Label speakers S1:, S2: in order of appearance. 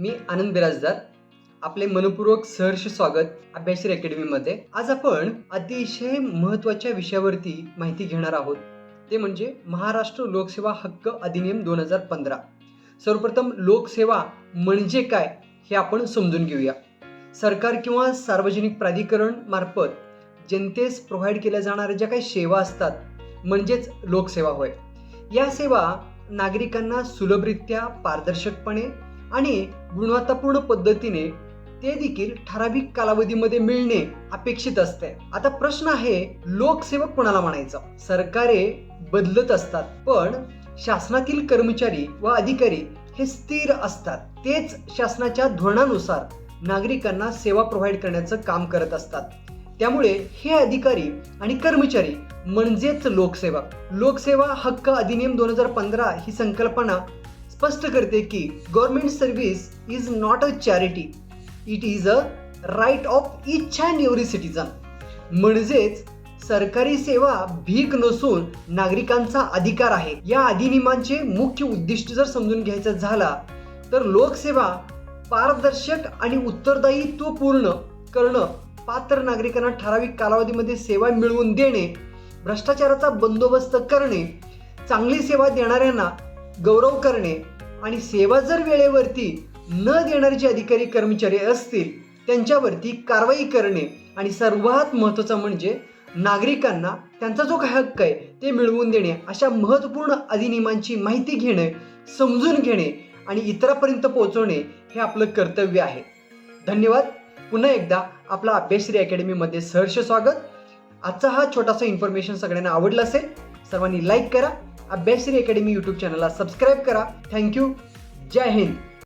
S1: मी आनंद बिराजदार आपले मनपूर्वक सहर्ष स्वागत अभ्यासश्री अकॅडमीमध्ये. आज आपण अतिशय महत्त्वाच्या विषयावरती माहिती घेणार आहोत. ते म्हणजे महाराष्ट्र लोकसेवा हक्क अधिनियम दोन हजार पंधरा. सर्वप्रथम लोकसेवा म्हणजे काय हे आपण समजून घेऊया. सरकार किंवा सार्वजनिक प्राधिकरण मार्फत जनतेस प्रोव्हाइड केल्या जाणाऱ्या ज्या काही सेवा असतात म्हणजेच लोकसेवा होय. या सेवा नागरिकांना सुलभरित्या पारदर्शकपणे आणि गुणवत्तापूर्ण पद्धतीने ते देखील ठराविक कालावधीमध्ये मिळणे अपेक्षित असते आता प्रश्न आहे लोकसेवक कोणाला म्हणायचं? सरकारे बदलत असतात पण शासनातील कर्मचारी व अधिकारी हे स्थिर असतात. तेच शासनाच्या धोरणानुसार नागरिकांना सेवा प्रोव्हाइड करण्याचं काम करत असतात. त्यामुळे हे अधिकारी आणि कर्मचारी म्हणजेच लोकसेवक. लोकसेवा हक्क अधिनियम दोन हजार पंधरा ही संकल्पना स्पष्ट करते की government service is not a charity it is a right of each and every citizen म्हणजेच सरकारी सेवा भीक नसून नागरिकांचा अधिकार आहे. या अधिनियमांचे मुख्य उद्दिष्ट जर समजून घ्यायचं झाला तर लोकसेवा पारदर्शक आणि उत्तरदायित्वपूर्ण करणं पात्र नागरिकांना ठराविक कालावधीमध्ये सेवा मिळवून देणे भ्रष्टाचाराचा बंदोबस्त करणे चांगली सेवा देणाऱ्यांना गौरव करणे आणि सेवा जर वेळेवरती न देणारे जे अधिकारी कर्मचारी असतील त्यांच्यावरती कारवाई करणे आणि सर्वात महत्त्वाचं म्हणजे नागरिकांना त्यांचा जो काही हक्क आहे ते मिळवून देणे अशा महत्त्वपूर्ण अधिनियमांची माहिती घेणे समजून घेणे आणि इतरांपर्यंत पोहोचवणे हे आपलं कर्तव्य आहे. धन्यवाद. पुन्हा एकदा आपला अभ्यासश्री अकॅडमीमध्ये सहर्ष स्वागत. आजचा हा छोटासा इन्फॉर्मेशन सगळ्यांना आवडला असेल सर्वांनी लाईक करा. अभ्यासरी अकॅडमी यूट्यूब चॅनलला सबस्क्राईब करा. Thank you. जय हिंद.